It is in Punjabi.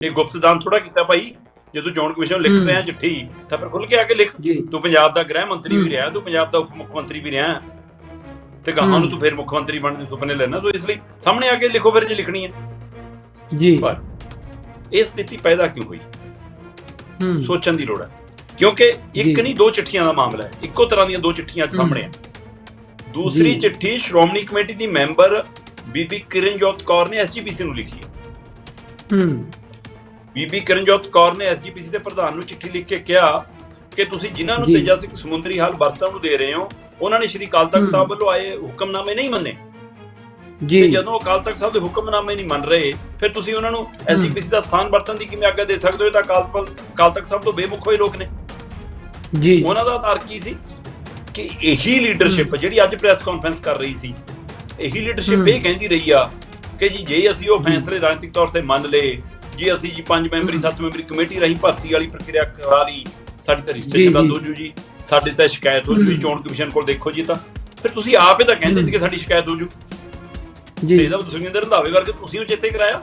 ਇਹ ਗੁਪਤਦਾਨ ਥੋੜਾ ਕੀਤਾ ਭਾਈ ਜਦੋਂ ਚੋਣ ਕਮਿਸ਼ਨ ਲਿਖ। ਰਿਹਾ ਚਿੱਠੀ ਤਾਂ ਫਿਰ ਖੁੱਲ ਕੇ ਆ ਕੇ ਲਿਖ ਤੂੰ ਪੰਜਾਬ ਦਾ ਗ੍ਰਹਿ ਮੰਤਰੀ ਵੀ। ਰਿਹਾ ਤੂੰ ਪੰਜਾਬ ਦਾ ਉਪ ਮੁੱਖ ਮੰਤਰੀ ਵੀ ਰਿਹਾ ਤੇ ਗਾਹਾਂ। ਨੂੰ ਤੂੰ ਫਿਰ ਮੁੱਖ ਮੰਤਰੀ ਬਣਨ ਦੇ ਸੁਪਨੇ ਲੈਣਾ ਸੋ ਇਸ ਲਈ ਸਾਹਮਣੇ ਆ ਕੇ ਲਿਖੋ ਫਿਰ ਜੇ ਲਿਖਣੀ ਹੈ ਜੀ ਪਰ ਇਹ ਸਥਿਤੀ ਪੈਦਾ ਕਿਉਂ ਹੋਈ ਹੂੰ ਸੋਚਣ ਦੀ ਲੋੜ ਹੈ ਕਿਉਂਕਿ ਇੱਕ। ਨਹੀਂ ਦੋ ਚਿੱਠੀਆਂ ਦਾ ਮਾਮਲਾ ਹੈ ਇੱਕੋ ਤਰ੍ਹਾਂ ਦੀਆਂ ਦੋ ਚਿੱਠੀਆਂ ਅੱਜ। ਸਾਹਮਣੇ ਆ ਦੂਸਰੀ। ਚਿੱਠੀ ਸ਼੍ਰੋਮਣੀ ਕਮੇਟੀ ਦੀ ਮੈਂਬਰ ਬੀਬੀ ਕਿਰਨਜੋਤ ਕੌਰ ਨੇ ਐਸਜੀਪੀਸੀ ਨੂੰ ਲਿਖੀ ਹੈ ਹੂੰ ਬੀਬੀ ਕਿਰਨਜੋਤ ਕੌਰ ਨੇ ਐਸਜੀਪੀਸੀ ਦੇ ਪ੍ਰਧਾਨ ਨੂੰ ਚਿੱਠੀ ਲਿਖ ਕੇ ਕਿਹਾ ਕਿ ਤੁਸੀਂ ਜਿਨ੍ਹਾਂ ਨੂੰ। ਤੇਜਾ ਸਿੰਘ ਸਮੁੰਦਰੀ ਹਾਲ ਵਰਤਣ ਨੂੰ ਦੇ ਰਹੇ ਹੋ ਉਹਨਾਂ ਨੇ ਸ਼੍ਰੀ ਅਕਾਲ ਤਖਤ। ਸਾਹਿਬ ਵੱਲੋਂ ਆਏ ਹੁਕਮਨਾਮੇ ਨਹੀਂ ਮੰਨੇ ਤੇ ਜੀ ਜਦੋਂ ਅਕਾਲ ਤਖਤ ਸਾਹਿਬ ਦੇ ਹੁਕਮਨਾਮੇ ਨਹੀਂ ਮੰਨ ਰਹੇ ਫਿਰ ਤੁਸੀਂ ਉਹਨਾਂ ਨੂੰ ਐਸਜੀਪੀਸੀ ਦਾ ਸਥਾਨ ਵਰਤਣ ਦੀ ਕਿਵੇਂ ਆਗਿਆ ਦੇ ਸਕਦੇ ਹੋ ਇਹ ਤਾਂ ਅਕਾਲ ਅਕਾਲ ਤਖਤ ਸਾਹਿਬ ਤੋਂ ਬੇਮੁਖ ਹੋਏ ਲੋਕ ਨੇ ਜੀ ਉਹਨਾਂ ਦਾ ਆਧਾਰ ਕੀ ਸੀ ਕਿ ਇਹੀ ਲੀਡਰਸ਼ਿਪ ਜਿਹੜੀ ਅੱਜ ਪ੍ਰੈਸ ਕਾਨਫਰੰਸ ਕਰ ਰਹੀ ਸੀ ਇਹੀ ਲੀਡਰਸ਼ਿਪ। ਇਹ ਕਹਿੰਦੀ ਰਹੀ ਆ ਕਿ ਜੀ ਜੇ ਅਸੀਂ ਉਹ। ਫੈਸਲੇ ਰਾਜਨੀਤਿਕ ਤੌਰ ਤੇ ਮੰਨ ਲਏ ਜੀ ਅਸੀਂ ਜੀ ਪੰਜ ਮੈਂਬਰੀ। ਸੱਤ ਮੈਂਬਰੀ ਕਮੇਟੀ ਰਾਹੀਂ ਭਰਤੀ ਵਾਲੀ ਪ੍ਰਕਿਰਿਆ ਕਰਾ ਲਈ ਸਾਡੀ ਤਾਂ ਰਜਿਸਟ੍ਰੇਸ਼ਨ ਜੀ। ਹੋ ਜੂ ਜੀ ਸਾਡੇ ਤਾਂ ਸ਼ਿਕਾਇਤ ਹੋ ਜੂ। ਚੋਣ ਕਮਿਸ਼ਨ ਕੋਲ ਦੇਖੋ ਜੀ ਤਾਂ ਫਿਰ ਤੁਸੀਂ ਆਪ ਹੀ ਤਾਂ ਕਹਿੰਦੇ। ਸੀ ਕਿ ਸਾਡੀ ਸ਼ਿਕਾਇਤ ਹੋ ਜੂ ਤੇ ਜੀ ਇਹਦਾ ਸੁਖਿੰਦਰ ਰੰਧਾਵੇ ਵਰਗੇ ਤੁਸੀਂ ਉਹ ਜਿੱਥੇ ਕਰਾਇਆ